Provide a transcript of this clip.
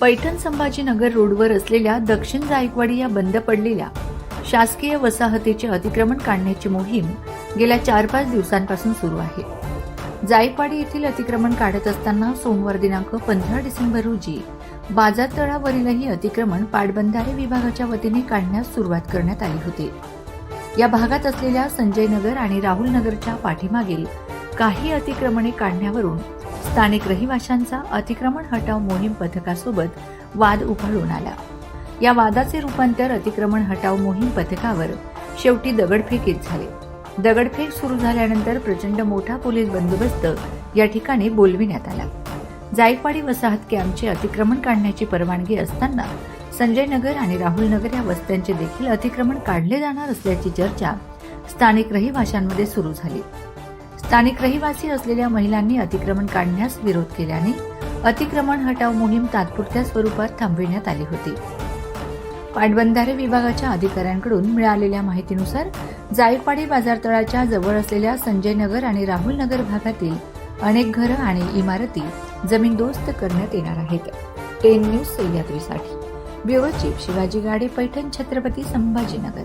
पैठण संभाजीनगर रोडवर असलेल्या दक्षिण जायकवाडी या बंद पडलेल्या शासकीय वसाहतीचे अतिक्रमण काढण्याची मोहीम गेल्या चार पाच दिवसांपासून सुरू आहे. जायकवाडी येथील अतिक्रमण काढत असताना सोमवार दिनांक पंधरा डिसेंबर रोजी बाजार तळावरीलही अतिक्रमण पाटबंधारे विभागाच्या वतीने काढण्यास सुरुवात करण्यात आली होती. या भागात असलेल्या संजय नगर आणि राहुल नगरच्या पाठीमागील काही अतिक्रमणे काढण्यावरून स्थानिक रहिवाशांचा अतिक्रमण हटाव मोहीम पथकासोबत वाद उफाळून आला. या वादाचे रूपांतर अतिक्रमण हटाव मोहीम पथकावर शेवटी दगडफेकीत झाले. दगडफेक सुरू झाल्यानंतर प्रचंड मोठा पोलीस बंदोबस्त या ठिकाणी बोलविण्यात आला. जायकवाडी वसाहत कॅम्पचे अतिक्रमण काढण्याची परवानगी असताना संजय नगर आणि राहुल नगर या वस्त्यांचे देखील अतिक्रमण काढले जाणार असल्याची चर्चा स्थानिक रहिवाशांमध्ये सुरू झाली. स्थानिक रहिवासी असलेल्या महिलांनी अतिक्रमण काढण्यास विरोध केल्याने अतिक्रमण हटाव मोहीम तात्पुरत्या स्वरूपात थांबविण्यात आली होती. पाटबंधारे विभागाच्या अधिकाऱ्यांकडून मिळालेल्या माहितीनुसार जायकवाडी बाजारतळाच्या जवळ असलेल्या संजय नगर आणि राहुल नगर भागातील अनेक घरं आणि इमारती जमीनदोस्त करण्यात येणार आहेत. Ten news सह्याद्रीसाठी. Bureau chief Shivaji Gade Paithan Chhatrapati Sambhajinagar.